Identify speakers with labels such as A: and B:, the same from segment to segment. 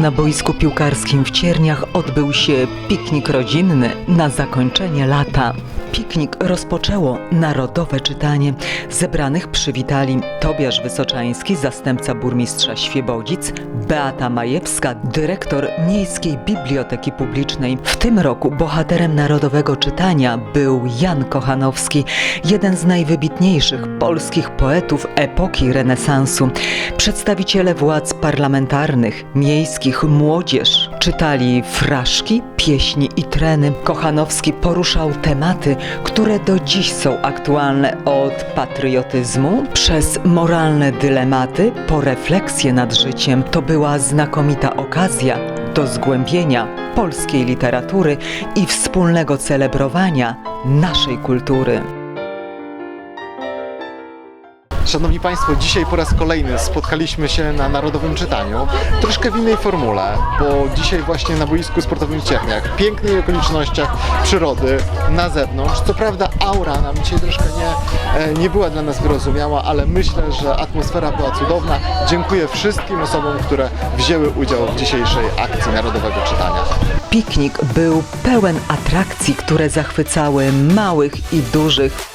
A: na boisku piłkarskim w Cierniach odbył się piknik rodzinny na zakończenie lata. Piknik rozpoczęło narodowe czytanie. Zebranych przywitali Tobiasz Wysoczański, zastępca burmistrza Świebodzic, Beata Majewska, dyrektor Miejskiej Biblioteki Publicznej. W tym roku bohaterem narodowego czytania był Jan Kochanowski, jeden z najwybitniejszych polskich poetów epoki renesansu. Przedstawiciele władz parlamentarnych, miejskich, młodzież czytali fraszki, pieśni i treny. Kochanowski poruszał tematy, które do dziś są aktualne od patriotyzmu przez moralne dylematy po refleksję nad życiem. To była znakomita okazja do zgłębienia polskiej literatury i wspólnego celebrowania naszej kultury.
B: Szanowni Państwo, dzisiaj po raz kolejny spotkaliśmy się na Narodowym Czytaniu, troszkę w innej formule, bo dzisiaj właśnie na boisku sportowym w Cierniach, pięknych okolicznościach przyrody, na zewnątrz. Co prawda aura nam dzisiaj troszkę nie, e, nie była dla nas wyrozumiała, ale myślę, że atmosfera była cudowna. Dziękuję wszystkim osobom, które wzięły udział w dzisiejszej akcji Narodowego Czytania.
A: Piknik był pełen atrakcji, które zachwycały małych i dużych.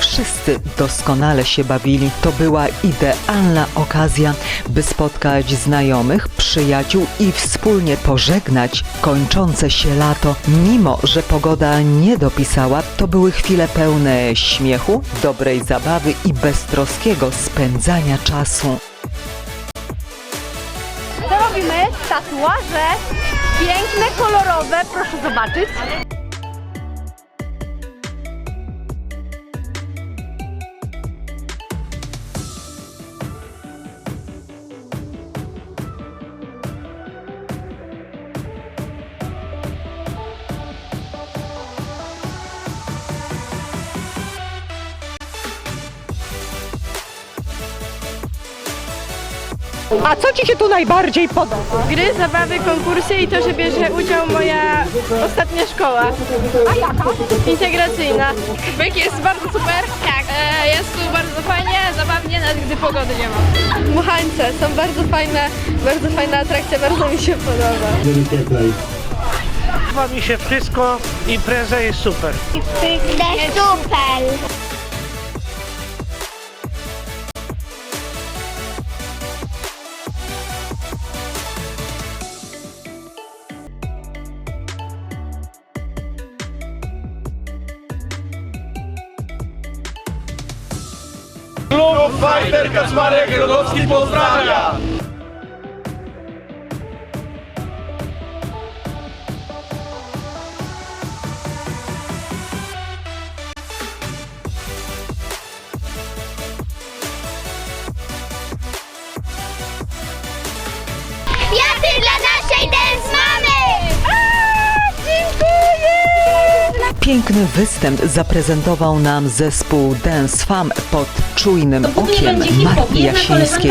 A: Wszyscy doskonale się bawili. To była idealna okazja, by spotkać znajomych, przyjaciół i wspólnie pożegnać kończące się lato. Mimo, że pogoda nie dopisała, to były chwile pełne śmiechu, dobrej zabawy i beztroskiego spędzania czasu.
C: To robimy tatuaże. Piękne, kolorowe, proszę zobaczyć.
D: A co Ci się tu najbardziej podoba?
E: Gry, zabawy, konkursy i to, że bierze udział moja ostatnia szkoła.
D: A jaka?
E: Integracyjna. Byk jest bardzo super. Tak. E, jest tu bardzo fajnie, zabawnie, nawet gdy pogody nie ma. Dmuchańce są bardzo fajne, bardzo fajna atrakcja, bardzo mi się podoba.
F: Podoba mi się wszystko, impreza jest super.
C: super.
G: Fighter Kaczmarek Rodowski pozdrawia!
A: Piękny występ zaprezentował nam zespół Dance Fam pod czujnym okiem Marty Jasińskiej.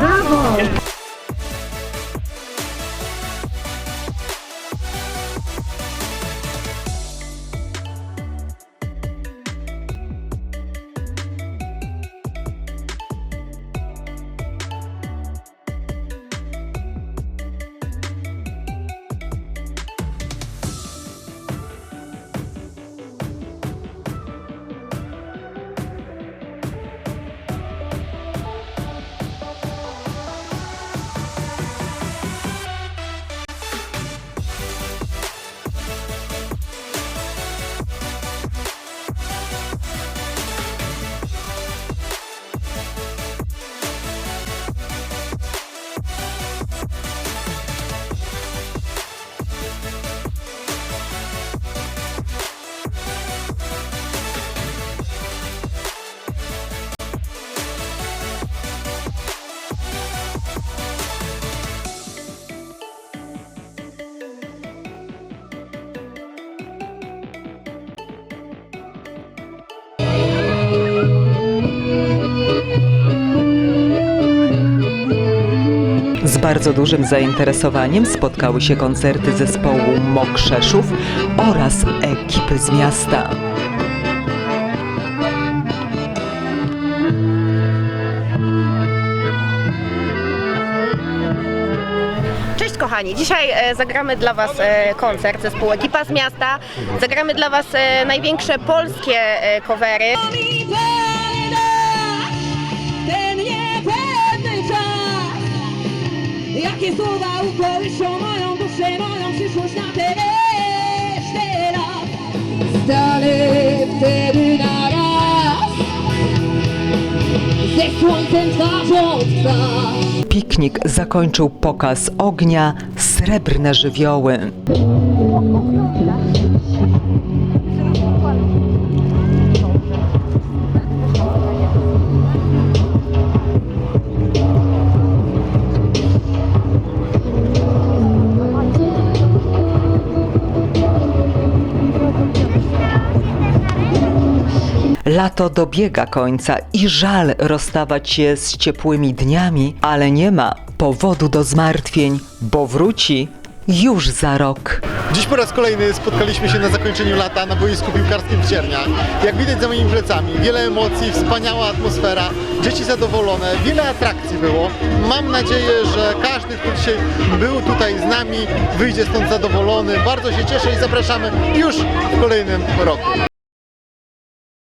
A: ¡Bravo! Bardzo dużym zainteresowaniem spotkały się koncerty zespołu Mokrzeszów oraz ekipy z miasta.
H: Cześć kochani, dzisiaj e, zagramy dla Was e, koncert zespołu Ekipa z Miasta. Zagramy dla Was e, największe polskie e, covery.
I: Jakie słowa ukołyszą moją duszę Moją przyszłość na te resztę lat. Stanę wtedy na raz. Ze słońcem twarzą twarz
A: Piknik zakończył pokaz ognia Srebrne żywioły. Lato dobiega końca i żal rozstawać się z ciepłymi dniami, ale nie ma powodu do zmartwień, bo wróci już za rok.
B: Dziś po raz kolejny spotkaliśmy się na zakończeniu lata na boisku piłkarskim w Cierniach. Jak widać za moimi plecami, wiele emocji, wspaniała atmosfera, dzieci zadowolone, wiele atrakcji było. Mam nadzieję, że każdy, kto dzisiaj był tutaj z nami, wyjdzie stąd zadowolony. Bardzo się cieszę i zapraszamy już w kolejnym roku.